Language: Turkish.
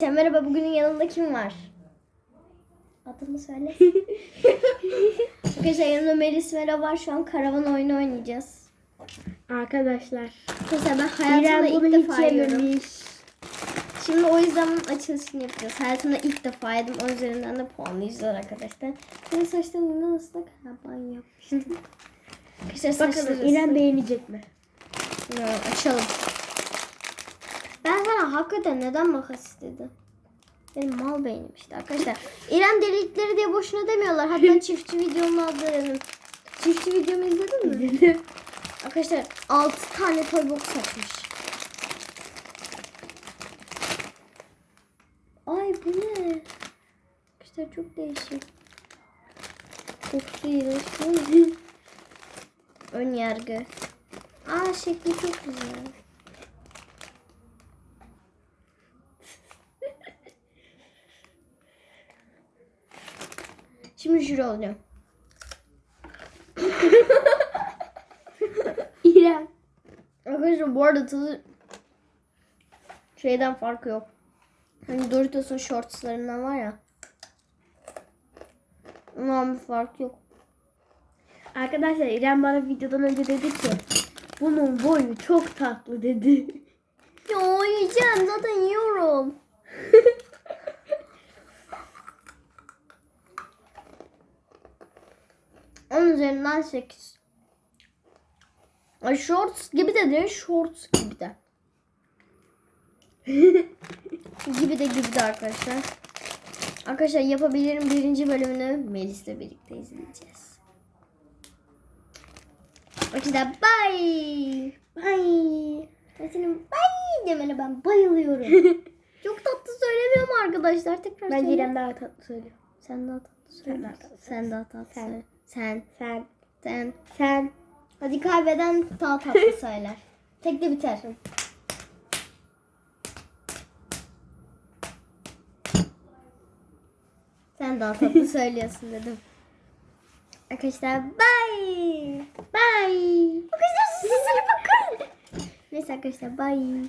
Sen merhaba bugünün yanında kim var? Adını söyle. Arkadaşlar yanımda Melis Mera var. Şu an karavan oyunu oynayacağız. Arkadaşlar. Arkadaşlar ben hayatımda İrem ilk defa yiyorum. Şimdi o yüzden açılışını yapacağız. Hayatımda ilk defa yedim. O üzerinden de puanlayacağız arkadaşlar. Senin saçların yine ıslak. Ha banyo yapmıştım. Arkadaşlar Bakalım saçları İrem ıslak. beğenecek mi? Ya, açalım. Hakikaten neden makas istedim? Benim mal beynim işte arkadaşlar. İrem delikleri diye boşuna demiyorlar. Hatta çiftçi videomu dedim. Çiftçi videomu izledin mi? İzledim. Arkadaşlar 6 tane toy box satmış. Ay bu ne? Arkadaşlar çok değişik. Kokusu iğrenç değil mi? Ön yargı. Aa şekli çok güzel. Şimdi jüri olacağım. İrem. Arkadaşlar bu arada tadı şeyden farkı yok. Hani Doritos'un shortslarından var ya. Ondan bir fark yok. Arkadaşlar İrem bana videodan önce dedi ki bunun boyu çok tatlı dedi. Ya yiyeceğim 10 üzerinden 8. Shorts gibi de değil, shorts gibi de. gibi de gibi de arkadaşlar. Arkadaşlar yapabilirim birinci bölümünü Melis'le birlikte izleyeceğiz. Arkadaşlar bye. Bye. Senin bye demene ben bayılıyorum. Çok tatlı söylemiyorum arkadaşlar. Tekrar ben söyleyeyim. Ben daha tatlı söylüyorum. Sen daha tatlı söyle. Sen daha tatlı Sen. söyle. Sen. Sen. Sen. Sen. Hadi kaybeden daha tatlı söyler. Tek de biter. Sen daha tatlı söylüyorsun dedim. Arkadaşlar bye. Bye. Arkadaşlar sesine bakın. Neyse arkadaşlar bye.